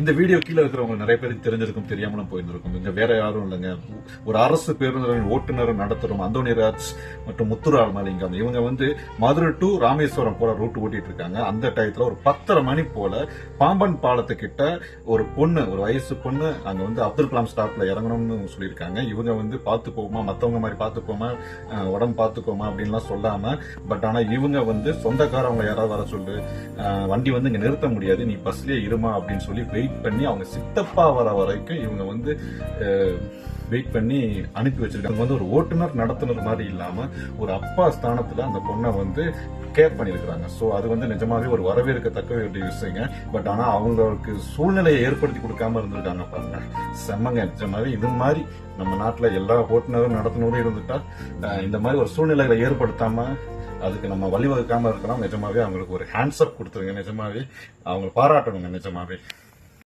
இந்த வீடியோ கீழே இருக்கிறவங்க நிறைய பேருக்கு தெரிஞ்சிருக்கும் தெரியாமலும் போயிருந்திருக்கும். இங்க வேற யாரும் இல்லைங்க. ஒரு அரசு பேருந்தின் ஓட்டுநரும் நடத்துறோம் அந்தோனிராஜ் மற்றும் முத்துரால் மாலிங்கம் இவங்க வந்து மதுரை டு ராமேஸ்வரம் போல ரூட் ஓட்டிட்டு இருக்காங்க அந்த டயத்துல ஒரு பத்தரை மணி போல பாம்பன் பாலத்துக்கிட்ட ஒரு பொண்ணு ஒரு வயசு பொண்ணு அங்க வந்து அப்துல் கலாம் ஸ்டாப்ல இறங்கணும்னு சொல்லியிருக்காங்க. இவங்க வந்து பார்த்து போமா மத்தவங்க மாதிரி பார்த்து போமா உடம்பு பார்த்துக்கோமா அப்படின்லாம் சொல்லாம பட் ஆனா இவங்க வந்து சொந்தக்காரவங்க யாராவது வர சொல்லு வண்டி வந்து இங்க நிறுத்த முடியாது. நீ பஸ்லயே இருமா அப்படின்னு சொல்லி வெயிட் பண்ணி அவங்க சித்தப்பா வர வரைக்கும் இவங்க வந்து வெயிட் பண்ணி அனுப்பி வச்சிருக்காங்க. வந்து ஒரு ஓட்டுநர் நடத்துனர் மாதிரி இல்லாம ஒரு அப்பா ஸ்தானத்துல அந்த பொண்ணை வந்து கேர் பண்ணியிருக்கிறாங்க. ஸோ அது வந்து நிஜமாவே ஒரு வரவேற்கத்தக்க வேண்டிய விஷயங்க. பட் ஆனால் அவங்களுக்கு சூழ்நிலையை ஏற்படுத்தி கொடுக்காம இருந்திருக்காங்க பாருங்க. செம்மங்க நிஜமாவே இது மாதிரி நம்ம நாட்டில் எல்லா ஓட்டுநரும் நடத்துனரும் இருந்துட்டா இந்த மாதிரி ஒரு சூழ்நிலைகளை ஏற்படுத்தாம அதுக்கு நம்ம வழிவகுக்காம இருக்கலாம். நிஜமாவே அவங்களுக்கு ஒரு ஹேண்ட்ஸ்அப் கொடுத்துருங்க. நிஜமாவே அவங்க பாராட்டணுங்க. நிஜமாவே.